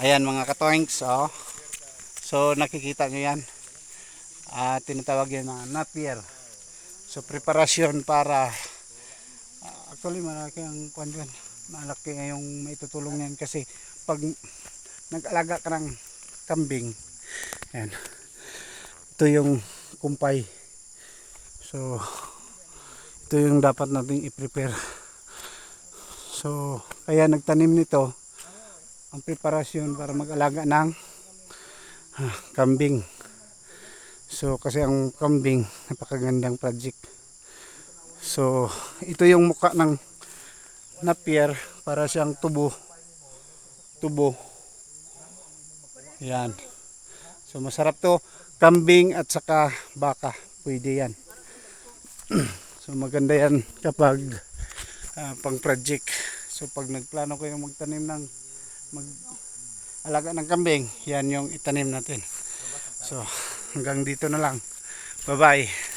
Ayan mga katoings, oh. So nakikita nyo yan. Ah, tinatawag yan na napier. So preparasyon para ah, actually malaki ang kwan. Malaki yung maitutulong yan kasi pag nag-alaga ka ng kambing, yan. Ito yung kumpay. So ito yung dapat nating i-prepare. So kaya nagtanim nito ang preparasyon para mag-alaga ng ah, kambing. So kasi ang kambing napakagandang project. So ito yung mukha ng napier para siyang tubo. Tubo. Yan. So masarap to kambing at saka baka. Pwede yan. so maganda yan kapag ah, pang project. So pag nagplano kayo magtanim ng mag alaga ng kambing, yan yung itanim natin. So, hanggang dito na lang. Bye-bye.